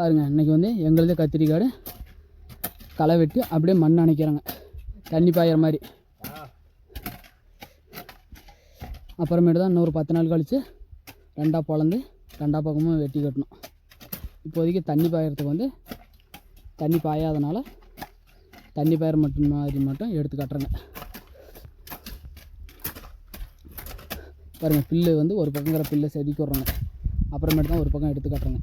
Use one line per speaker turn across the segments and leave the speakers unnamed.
பாருங்கள் இன்றைக்கி வந்து எங்களது கத்திரிக்காடு களை வெட்டி அப்படியே மண் அணைக்கிறாங்க. தண்ணி பாயிற மாதிரி. அப்புறமேட்டு தான் இன்னொரு பத்து நாள் கழித்து ரெண்டாக பொழந்து ரெண்டா பக்கமும் வெட்டி கட்டணும். இப்போதைக்கு தண்ணி பாயறதுக்கு வந்து தண்ணி பாயாதனால தண்ணி பாயிற மட்டும் மாதிரி மட்டும் எடுத்து கட்டுறேங்க. பாருங்கள் பில்லு வந்து ஒரு பக்கங்கிற பில்லை செதுக்கி விட்றோங்க. அப்புறமேட்டு தான் ஒரு பக்கம் எடுத்து கட்டுறேங்க.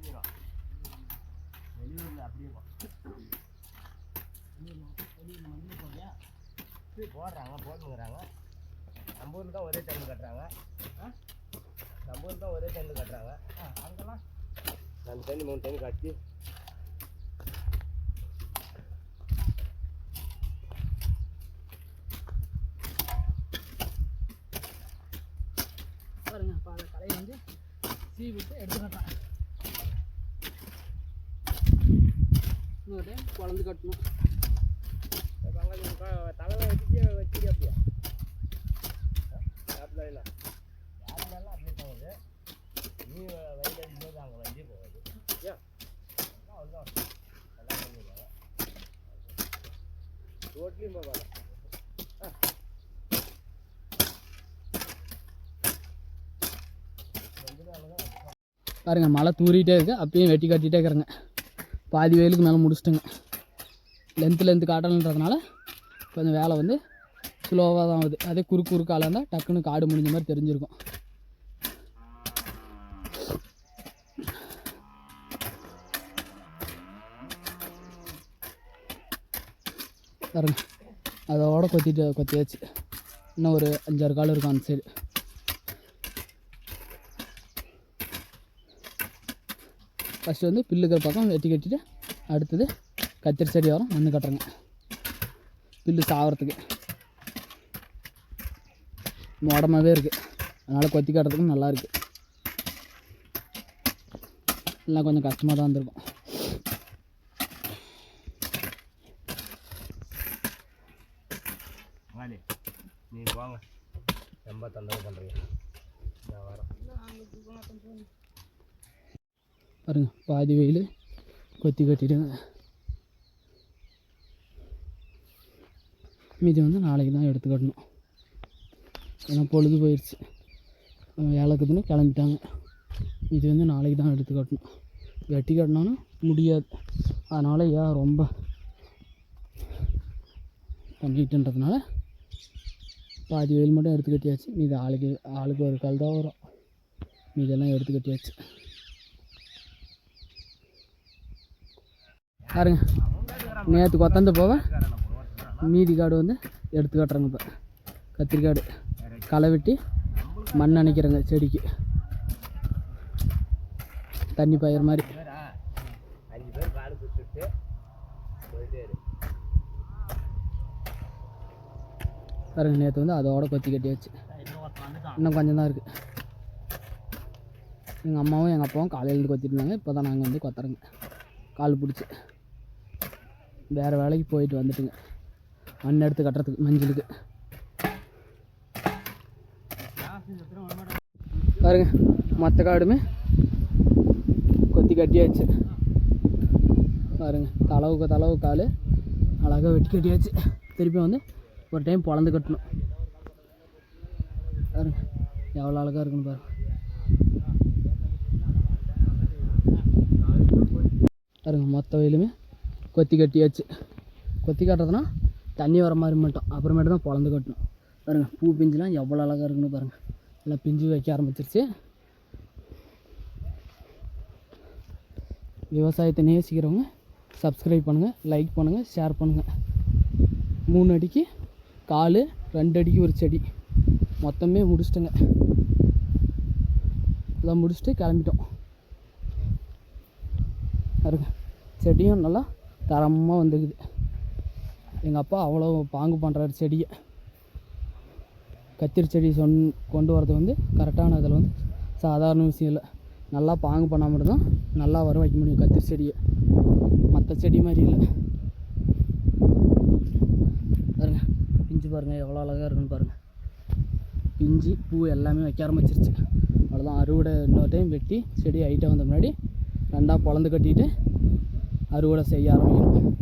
முடிஞ்சிடும் வெளியூரில் அப்படியே போ. இது போடுறாங்க போட்டுங்கிறாங்க நம்ம ஊரில் தான் ஒரே டைம் கட்டுறாங்க. நம்ம ஊரில் தான் ஒரே டைம் கட்டுறாங்க. அங்கெல்லாம்? ரெண்டு தண்ணி மூணு தண்ணி கட்டி.
பாருங்க அந்த கலையை வந்து சீ விட்டு எடுத்து இன்னொரு டைம் குழந்து கட்டணும்.
தலைமை வச்சுட்டு வச்சுட்டு அப்படியா அப்படிலாம் யாருனாலும் அப்படியே போகுது நீ வயலில் இருக்கும்போது அங்கே வண்டி போகுது ஏன் அவ்வளோதான் எல்லாம் பண்ணிடுவாங்க ரோட்லேயும் போவாங்க
பாருங்க மழை தூறிட்டே இருக்கு அப்பயும் வெட்டி கட்டிகிட்டே இருக்கிறேங்க. பாதி வயலுக்கு மேலே முடிச்சிட்டேங்க. லென்த்து லென்த்து காட்டணுன்றதுனால கொஞ்சம் வேலை வந்து ஸ்லோவாக தான் ஆகுது. அதே குறுக்கு குறுக்கால இருந்தால் டக்குன்னு காடு முடிஞ்ச மாதிரி தெரிஞ்சிருக்கும். பாருங்க. அதோட கொத்திட்டு கொத்தியாச்சு. இன்னும் ஒரு அஞ்சாறு கால் இருக்கும் அந்த சைடு ஃபஸ்ட்டு வந்து பில்லுக்கிற பக்கம் வெட்டி கட்டிட்டு அடுத்தது கத்திரி செடி வரும் மண் கட்டுறங்க. பில்லு சாகிறதுக்கு உடம்பாவே இருக்குது அதனால் கொத்தி கட்டுறதுக்கும் இருக்குது எல்லாம் கொஞ்சம் கஷ்டமாக தான் வந்திருக்கும்.
நீ வாங்க ரொம்ப தொந்தரவு பண்ணுறீங்க நான் வரேன்.
பாருங்க பாதி வெயில் கொத்தி கட்டிடுங்க. மீதி வந்து நாளைக்கு தான் எடுத்து கட்டணும் ஏன்னா பொழுது போயிடுச்சு வேலைக்குதுன்னு கிளம்பிட்டாங்க. இது வந்து நாளைக்கு தான் எடுத்து கட்டணும் வெட்டி கட்டினாலும் முடியாது. அதனால் ஏன் ரொம்ப பண்ணிட்டுன்றதுனால பாதி வெயில் மட்டும் எடுத்து கட்டியாச்சு. மீதி ஆளுக்கு ஆளுக்கு ஒரு கால் தான் வரும். மீதெல்லாம் எடுத்து கட்டியாச்சு. பாருங்க. நேற்று கொத்தாந்து போக மீதி காடு வந்து எடுத்து கட்டுறாங்க இப்போ. கத்திரிக்காடு களை வெட்டி மண் அணைக்கிறேங்க செடிக்கு. தண்ணி பாயிற மாதிரி. பாருங்க நேற்று வந்து அதோட கொத்தி கட்டியாச்சு. இன்னும் கொஞ்சம் தான் இருக்குது எங்கள் அம்மாவும் எங்கள் அப்பாவும் காலையிலேருந்து கொத்திட்டு இருந்தாங்க. இப்போ தான் நாங்கள் வந்து கொத்துறோங்க. கால் பிடிச்சி. வேறு வேலைக்கு போயிட்டு வந்துட்டுங்க. மண் எடுத்து கட்டுறதுக்கு மஞ்சளுக்கு. பாருங்க மற்ற காடுமே கொத்தி கட்டியாச்சு. பாருங்க தளவுக்கு தளவு கால் அழகாக வெட்டி கட்டியாச்சு. திருப்பி வந்து ஒரு டைம் பொழந்து கட்டணும். பாருங்க எவ்வளோ அழகாக இருக்குன்னு பாருங்க. பாருங்க மொத்த வயலுமே கொத்தி கட்டியாச்சு. கொத்தி கட்டுறதுனா தண்ணி வர மாதிரி மட்டும். அப்புறமேட்டு தான் பொழந்து கட்டணும். பாருங்க பூ பிஞ்சுலாம் எவ்வளோ அழகாக இருக்குன்னு பாருங்கள் எல்லாம் பிஞ்சு வைக்க ஆரம்பிச்சிருச்சு. விவசாயத்தை நேசிக்கிறவங்க சப்ஸ்கிரைப் பண்ணுங்கள் லைக் பண்ணுங்கள் ஷேர் பண்ணுங்கள் மூணு அடிக்கு கால் ரெண்டு அடிக்கு ஒரு செடி. மொத்தமே முடிச்சிட்டேங்க. எல்லாம் முடிச்சுட்டு கிளம்பிட்டோம். பாருங்க செடியும் நல்லா தரமாக வந்துக்குது எங்கள் அப்பா அவ்வளோ பாங்கு பண்ணுறாரு செடியை. கத்திரி செடி சொன் கொண்டு வரது வந்து கரெக்டான இதில் வந்து சாதாரண விஷயம் இல்லை. நல்லா பாங்கு பண்ணால் மட்டும்தான் நல்லா வர வைக்க முடியும் கத்திரி செடியை. மற்ற செடி மாதிரி இல்லை. பாருங்க பிஞ்சு பாருங்கள் எவ்வளோ அழகாக இருக்குன்னு பாருங்கள் பிஞ்சு பூ எல்லாமே வைக்க ஆரம்பிச்சிருச்சு. அவ்வளோதான் அறுவடை இன்னொரு டைம் வெட்டி செடி ஹைட்டாக வந்த முன்னாடி ரெண்டாக பொழந்து கட்டிட்டு அறுவடை செய்ய ஆரம்பிக்கணும்